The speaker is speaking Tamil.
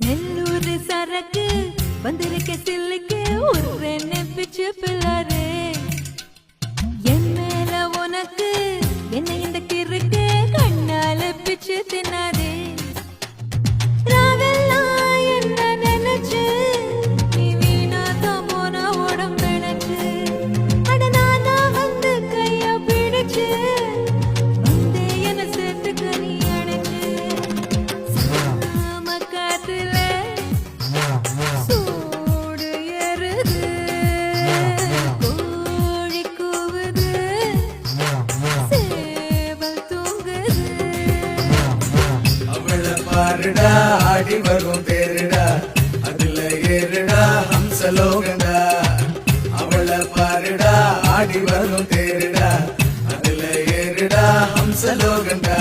நெல்லூர் சரக்கு வந்திருக்க சில்லுக்கு ஒரு பாருடா ஆடி வரும் பேருடா அதுல ஏறுடா ஹம்சலோகண்டா அவளை பாருடா ஆடி வரும் பேருடா அதுல ஏறுடா ஹம்சலோகண்டா